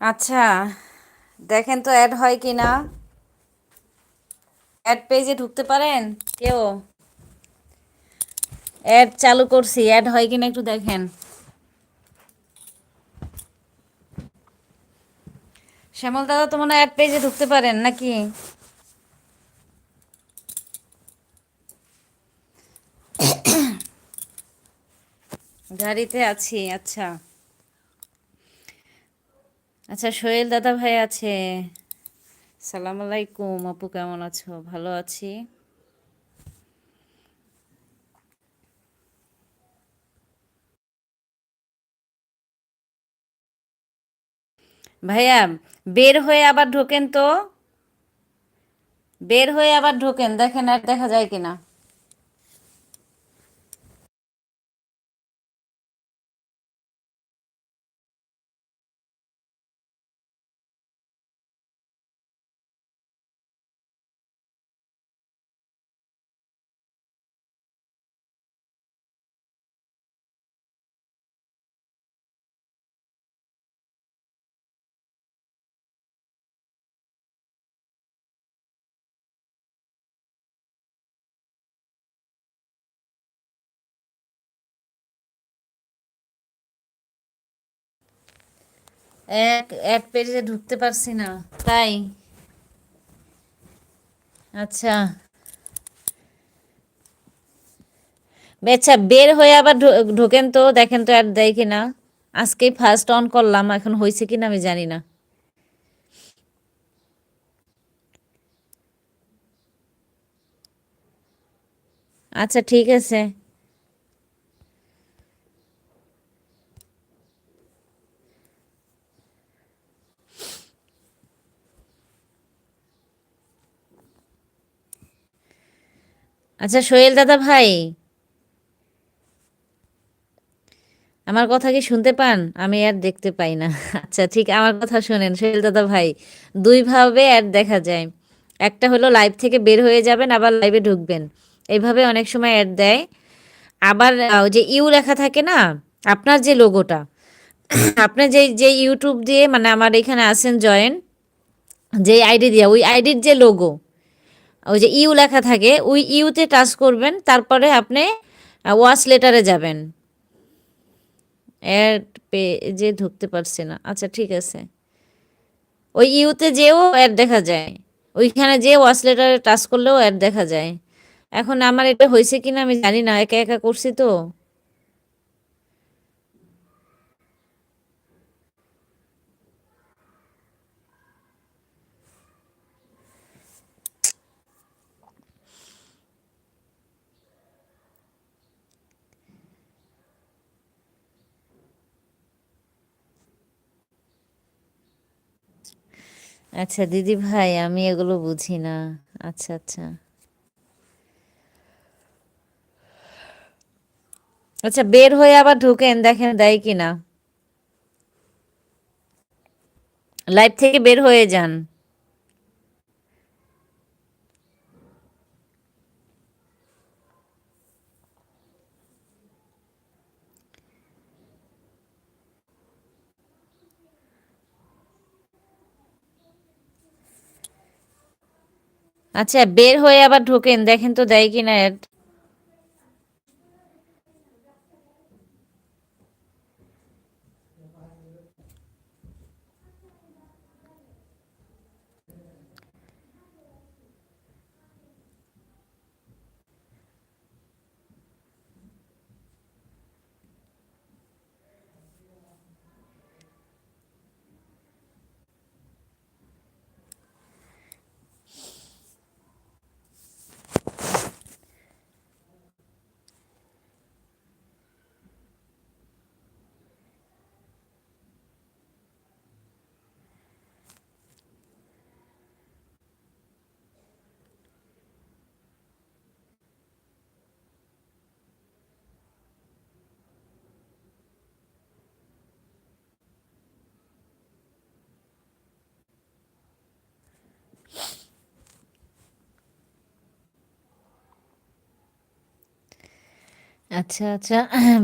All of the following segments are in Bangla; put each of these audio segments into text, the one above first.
আচ্ছা দেখেন তো অ্যাড হয় কি না অ্যাড পেজে ঢুকতে পারেন? কেউ? অ্যাড চালু করছি অ্যাড হয় কিনা একটু দেখেন। শ্যামল দাদা, তো মনে অ্যাড পেজে ঢুকতে পারেন নাকি? গাড়িতে আছি আচ্ছা। আচ্ছা সোহেল দাদা ভাই আছে। সালাম আলাইকুম, আপু কেমন আছো? ভালো আছি। ভাইয়া, বের হয়ে আবার ঢোকেন তো। বের হয়ে আবার ঢোকেন, দেখেন আর দেখা যায় কিনা। এক এক পেজে ঢুকতে পারছি না। তাই? আচ্ছা। আচ্ছা বের হয়ে আবার ঢোকেন তো, দেখেন তো অ্যাড দেয় কিনা। আজকেই ফার্স্ট অন করলাম, এখন হয়েছে কিনা আমি জানি না। আচ্ছা ঠিক আছে। আচ্ছা সোহেল দাদা ভাই। আমার কথা কি শুনতে পান? আমি আর দেখতে পাই না। আচ্ছা ঠিক আমার কথা শোনেন, সোহেল দাদা ভাই। দুইভাবে অ্যাড দেখা যায়। একটা হলো লাইভ থেকে বের হয়ে যাবেন, আবার লাইভে ঢুকবেন। এইভাবে অনেক সময় অ্যাড দেয়। আবার যে ইউ লেখা থাকে না, আপনার যে লোগোটা আপনার যে যে ইউটিউব দিয়ে মানে আমার এখানে আছেন জয়েন যে আইডি দিয়ে, ওই আইডির যে লোগো ওই যে ইউ লেখা থাকে, ওই ইউতে টাচ করবেন, তারপরে আপনি ওয়াশ লেটারে যাবেন। অ্যাড পে পেজে ঢুকতে পারছি না। আচ্ছা ঠিক আছে। ওই ইউতে যেও অ্যাড দেখা যায়। ওইখানে যে ওয়াশ লেটারে টাচ করলেও অ্যাড দেখা যায়। এখন আমার এটা হয়েছে কিনা আমি জানি না, একা একা করছি তো। আচ্ছা দিদি ভাই, আমি এগুলো বুঝি না। আচ্ছা আচ্ছা। আচ্ছা বের হয়ে আবার ঢুকেন, দেখেন দেয় কিনা। লাইভ থেকে বের হয়ে যান। আচ্ছা বের হয়ে আবার ঢোকেন দেখেন তো দেয় কিনা অ্যাড আচ্ছা আচ্ছা।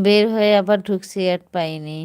বের হয়ে আবার ঢুকছি আর পাইনি।